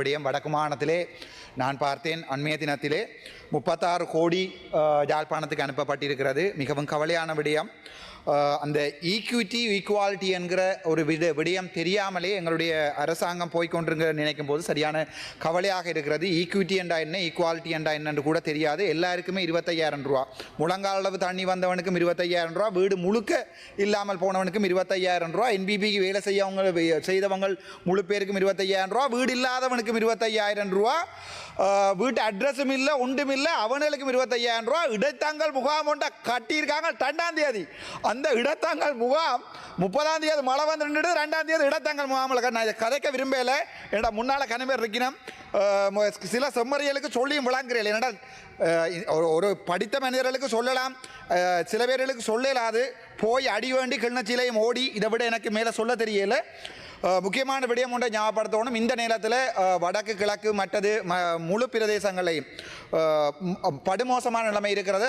விடயம் வடக்கு மாகாணத்திலே நான் பார்த்தேன். அண்மைய தினத்திலே முப்பத்தாறு கோடி ஜாழ்ப்பாணத்துக்கு யாழ்ப்பாணத்துக்கு அனுப்பப்பட்டிருக்கிறது. மிகவும் கவலையான விடயம். அந்த ஈக்விட்டி ஈக்குவாலிட்டி என்கிற ஒரு விட விடயம் தெரியாமலே எங்களுடைய அரசாங்கம் போய்கொண்டிருங்க நினைக்கும் போது சரியான கவலையாக இருக்கிறது. ஈக்விட்டி என்றா என்ன? ஈக்குவாலிட்டி என்றா என்னன்னு கூட தெரியாது. எல்லாருக்குமே இருபத்தையாயிரம் ரூபா. முழங்கால் அளவு தண்ணி வந்தவனுக்கும் இருபத்தையாயிரம் ரூபா. வீடு முழுக்க இல்லாமல் போனவனுக்கும் இருபத்தையாயிரம் ரூபா. என்பிபிக்கு வேலை செய்யவங்க வே- செய்தவங்க முழு பேருக்கும் இருபத்தையாயிரம் ரூபா. வீடு இல்லாதவனுக்கும் இருபத்தையாயிரம் ரூபா. வீட்டு அட்ரஸும் இல்லை ஒன்றும் இல்லை. அவனுக்கும் இருபத்தையாயிரம் ரூபா. இடைத்தாங்கல் முகாம் ஒன்றை கட்டியிருக்காங்க. ரெண்டாம் தேதி. அந்த இடத்தாங்கல் முகாம் முப்பதாம் தேதி மழை வந்து நின்றுட்டு ரெண்டாம் தேதி இடத்தாங்கல் முகாமில் நான் இதை கதைக்க விரும்பலை. என்னோட முன்னால் கனவேர் இருக்கணும். சில செம்மறியலுக்கு சொல்லியும் விளங்குறேன். என்னடா ஒரு- ஒரு படித்த மனிதர்களுக்கு சொல்லலாம். சில பேர்களுக்கு சொல்லலாது. போய் அடி வேண்டி கிண்ணச்சிலையும் ஓடி இதை விட எனக்கு மேலே சொல்ல தெரியல. முக்கியமான விடயம் ஒன்றை ஞாபகப்படுத்தணும். இந்த நேரத்தில் வடக்கு கிழக்கு மற்றது ம முழு பிரதேசங்களையும் படுமோசமான நிலைமை இருக்கிறது.